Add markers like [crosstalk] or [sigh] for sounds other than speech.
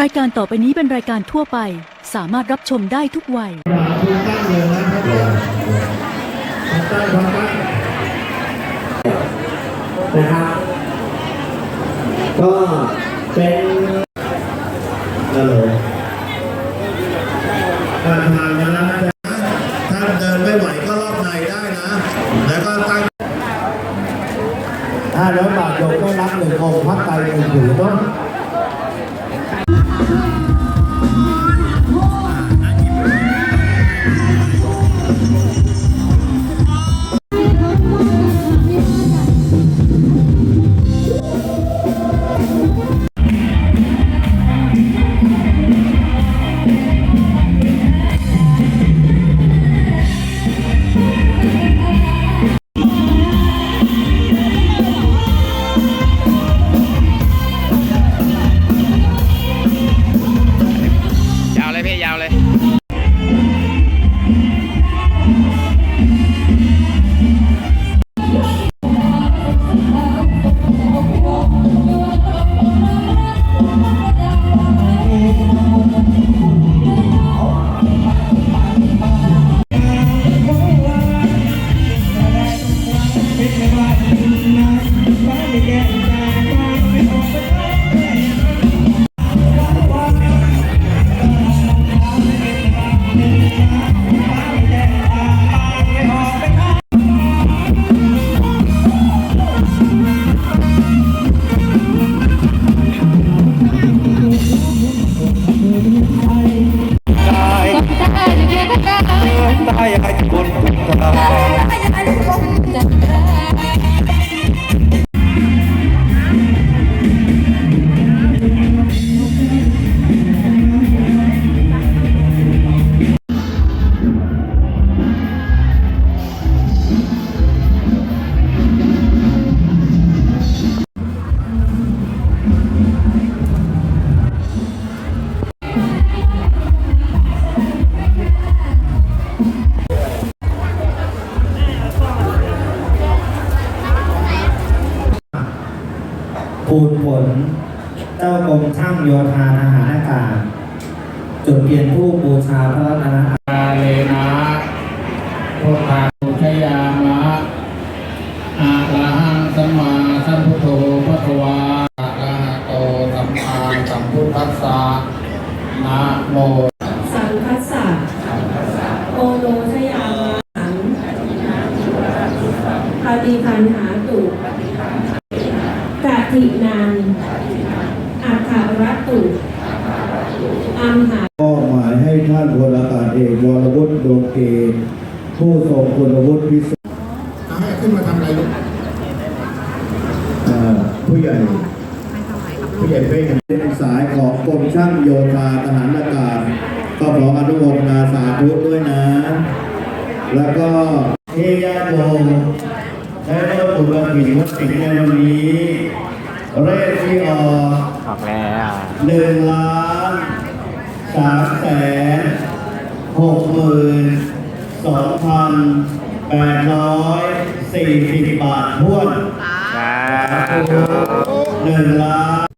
รายการต่อไปนี้เป็นรายการทั่วไป สามารถรับชมได้ทุกวัย นะครับก็เป็นฮัลโหลผ่านทางกันแล้วนะถ้าเดินไม่ไหวก็รอบในได้นะ แล้วก็ตั้งห้าร้อยบาทโยมต้องรับหนึ่งองค์พักไตหนึ่งผืนเนาะ Yeah. [laughs] ภูลผล เจ้ากรมช่างโยธาทหารอากาศ จุดเทียนผู้บูชาพระรัตนตรัยเลนะพุทธังชยามะอะระหังสัมมาสัมพุทโธพระควาอะระหะโตสัมมาสัมพุทธัสสะนะโมสังคัสสะโอโนชยามะสังปฏิคันหาตุ กะทินันอัคขรัตตุอัมหามอบหมายให้ท่านพลอากาศเอกวรวุฒิดวงเกตผู้ทรงคุณวุฒิพิเศษให้ขึ้นมาทำอะไรลูกเอ่อผู้ใหญ่ผู้ใหญ่เป้งเป็นสายของกรมช่างโยธาทหารอากาศก็ขออนุโมทนาสาธุด้วยนะ แล้วก็เทยาโยมและเจ้าปุระกิจวัดสิงห์ในวันนี้ เลขที่ออกออกแล้วหนึ่งล้านสามแสนหกหมื่นสองพันแปดร้อยสี่สิบบาททวนสาธุหนึ่งล้าน